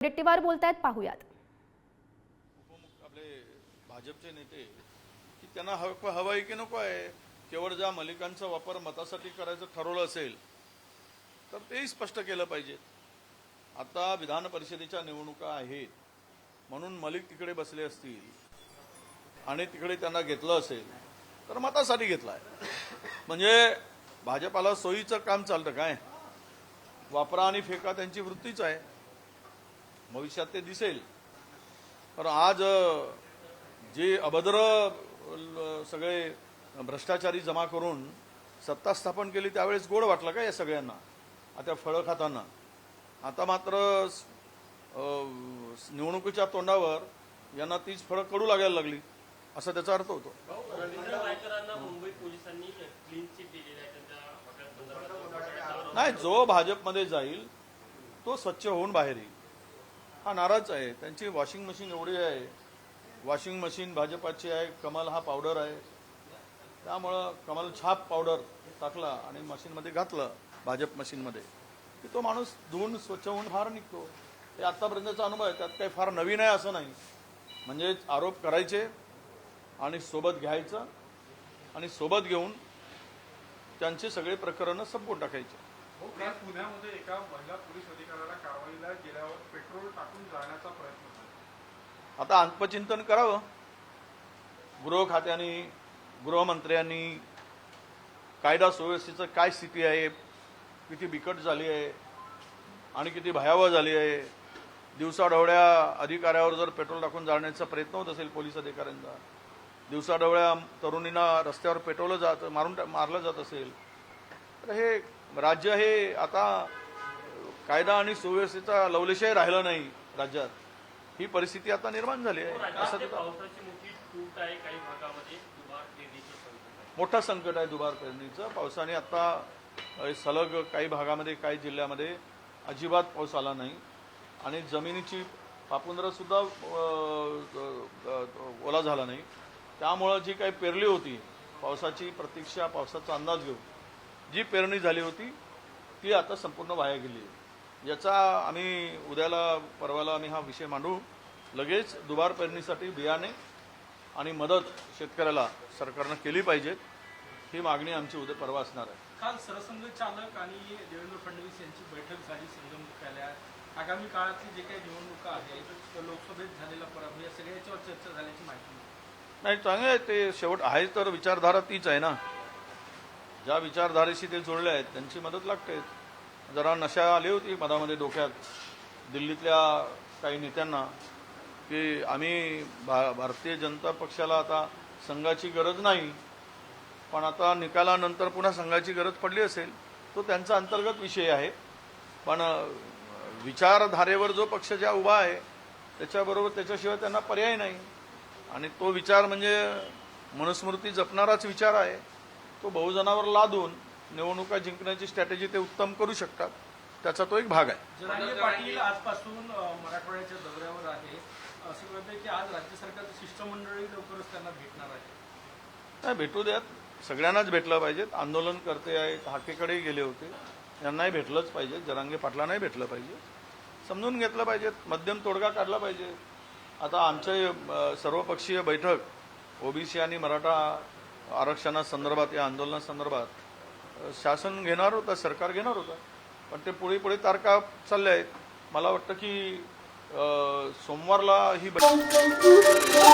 वडेट्टीवार बोलतायत पाहूयात. आपले भाजपचे नेते की त्यांना हवं हवं आहे की नको आहे? केवळ ज्या मलिकांचा वापर मतासाठी करायचं ठरवलं असेल तर तेही स्पष्ट केलं पाहिजे. आता विधान परिषदेच्या निवडणुका आहेत. म्हणून मलिक तिकडे बसले असतील आणि तिकडे त्यांना घेतलं असेल तर मतासाठी घेतलाय. आहे म्हणजे भाजपाला सोयीचं काम चालतं काय? वापरा आणि फेका त्यांची वृत्तीच आहे. भविष्यात ते दिसेल. पण आज जे अभद्र सगळे भ्रष्टाचारी जमा करून सत्ता स्थापन केली त्यावेळेस गोड वाटलं का या सगळ्यांना? आता फळं खाताना. आता मात्र निवडणुकीच्या तोंडावर यांना तीच फळं कडू लागायला लागली असा त्याचा अर्थ होतो. नाही जो भाजपमध्ये जाईल तो स्वच्छ होऊन बाहेर येईल. हा नाराज आहे. त्यांची वॉशिंग मशीन एवढी आहे. वॉशिंग मशीन भाजपाची आहे. कमल हा पावडर आहे. त्यामुळं कमल छाप पावडर टाकला आणि मशीनमध्ये घातलं भाजप मशीनमध्ये की तो माणूस धुवून स्वच्छ होऊन फार निघतो. हे आत्तापर्यंतचा अनुभव आहे. त्यात काही फार नवीन आहे असं नाही. म्हणजे आरोप करायचे आणि सोबत घ्यायचं आणि सोबत घेऊन त्यांचे सगळे प्रकरणं संपवून टाकायचे. काल पुण्यामध्ये एका महिला पोलीस अधिकाऱ्याला कारवाईला गेल्यावर पेट्रोल टाकून जाण्याचा प्रयत्न झाला. आता आत्मचिंतन करावं. गृह खात्याने गृहमंत्र्यांनी कायदा सुव्यवस्थेचं काय स्थिती आहे किती बिकट झाली आहे आणि किती भयावह झाली आहे. दिवसाढवळ्या अधिकाऱ्यावर जर पेट्रोल टाकून जाण्याचा प्रयत्न होत असेल पोलीस अधिकाऱ्यांचा दिवसाढवळ्या तरुणींना रस्त्यावर पेट्रोल जात मारून मारलं जात असेल तर हे राज्य हे आता कायदा आणि सुव्यवस्थेचा लवलेशही राहिला नाही राज्यात. ही परिस्थिती आता निर्माण झाली आहे. असं मोठी संकट आहे दुबार पेरणीचं. पावसाने आता सलग काही भागामध्ये काही जिल्ह्यामध्ये अजिबात पाऊस आला नाही. आणि जमिनीची सुद्धा ओला झाला नाही. त्यामुळं जी काही पेरली होती पावसाची प्रतीक्षा पावसाचा अंदाज घेऊन जी पेरणी झाली होती ती आता संपूर्ण वाया गेली याचा आम्ही उद्याला परवाला आम्ही हा विषय मांडू. लगेच दुबार पेरणीसाठी बियाणे आणि मदत शेतकऱ्याला सरकारनं केली पाहिजे ही मागणी आमची उद्या परवा असणार आहे. काल सरसंघचालक आणि देवेंद्र फडणवीस यांची बैठक झाली संगम मुख्यालयात. आगामी काळातली जे काही निवडणुका आहेत लोकसभेत झालेला पराभव या सगळ्या याच्यावर चर्चा झाल्याची माहिती. नाही चांगलं आहे ते शेवट आहे तर विचारधारा तीच आहे ना. ज्या विचारधारेशी ते जुळले आहेत त्यांची मदत लागते. जरा नशा आली होती मधामध्ये डोक्यात दिल्लीतल्या काही नेत्यांना की आम्ही भा भारतीय जनता पक्षाला आता संघाची गरज नाही पण आता निकालानंतर पुन्हा संघाची गरज पडली असेल तो त्यांचा अंतर्गत विषय आहे. पण विचारधारेवर जो पक्ष ज्या उभा आहे त्याच्याबरोबर त्याच्याशिवाय त्यांना पर्याय नाही. आणि तो विचार म्हणजे मनुस्मृती जपणाराच विचार आहे. तो बहुजनावर लादून निवडणुका जिंकण्याची स्ट्रॅटेजी ते उत्तम करू शकतात त्याचा तो एक भाग आहे. पाटील आजपासून मराठवाड्याच्या दौऱ्यावर आहे. असं कळतंय की आज राज्य सरकारचं शिष्टमंडळी लवकरच त्यांना भेटणार आहे. नाही भेटू द्यात. सगळ्यांनाच भेटलं पाहिजेत. आंदोलन करते आहेत हाकेकडेही गेले होते. यांनाही भेटलंच पाहिजे. जरांगे पाटलांनाही भेटलं पाहिजे. समजून घेतलं पाहिजेत. मध्यम तोडगा काढला पाहिजे. आता आमचे अ, सर्वपक्षीय बैठक ओबीसी आणि मराठा आरक्षणासंदर्भात या आंदोलनासंदर्भात शासन घेणार होतं सरकार घेणार होतं पण ते पुढे पुढे तारखा चालल्या आहेत. मला वाटतं की सोमवारला ही बैठक